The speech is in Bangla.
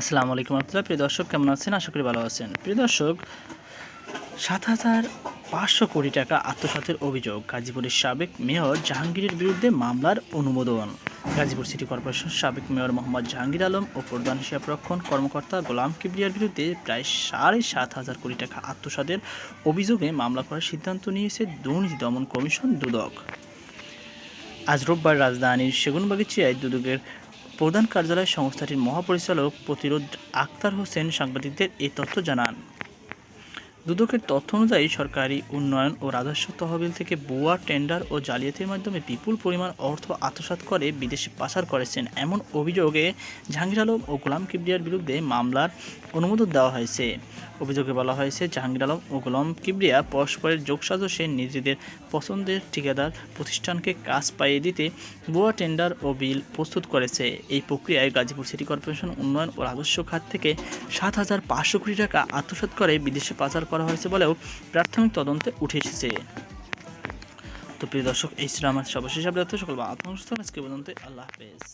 আসসালামু আলাইকুম রহমতুল্লাহ। প্রিয় দর্শক, কেমন আছেন? আশা করি ভালো আছেন। প্রিয় দর্শক, সাত হাজার পাঁচশো কোটি টাকা আত্মসাতের অভিযোগ গাজীপুরের সাবেক মেয়র জাহাঙ্গীরের বিরুদ্ধে মামলার অনুমোদন। গাজীপুর সিটি কর্পোরেশন সাবেক মেয়র মোহাম্মদ জাহাঙ্গীর আলম ও প্রধান হিসাবরক্ষণ কর্মকর্তা গোলাম কিবরিয়ার বিরুদ্ধে প্রায় সাড়ে সাত হাজার কোটি টাকা আত্মসাতের অভিযোগে মামলা করার সিদ্ধান্ত নিয়েছে দুর্নীতি দমন কমিশন দুদক। আজ রোববার রাজধানীর সেগুনবাগিচিয়ায় দুদকের প্রধান কার্যালয় সংস্থাটির মহাপরিচালক প্রতিরোধ আক্তার হোসেন সাংবাদিকদের এই তথ্য জানান। দুদকের তথ্য অনুযায়ী সরকারি উন্নয়ন ও রাজস্ব তহবিল থেকে বোয়া, টেন্ডার ও জালিয়াতির মাধ্যমে বিপুল পরিমাণ অর্থ আত্মসাত করে বিদেশে পাচার করেছেন এমন অভিযোগে জাহাঙ্গীর আলম ও গোলাম কিবরিয়ার বিরুদ্ধে মামলার অনুমোদন দেওয়া হয়েছে। অভিযোগে বলা হয়েছে, জাহাঙ্গীর আলম ও গোলাম কিবরিয়া পরস্পরের যোগসাজশে নিজেদের পছন্দের ঠিকাদার প্রতিষ্ঠানকে কাজ পাইয়ে দিতে ভুয়া টেন্ডার ও বিল প্রস্তুত করেছে। এই প্রক্রিয়ায় গাজীপুর সিটি কর্পোরেশন উন্নয়ন ও রাজস্ব খাত থেকে সাত হাজার পাঁচশো কোটি টাকা আত্মসাৎ করে বিদেশে পাচার করা হয়েছে বলেও প্রাথমিক তদন্তে উঠে এসেছে। তো প্রিয় দর্শক, এই ছিল আমার সর্বশেষ আপডেট। সকল বা আত্মসংস্থান আজকে পর্যন্ত আল্লাহ হাফেজ।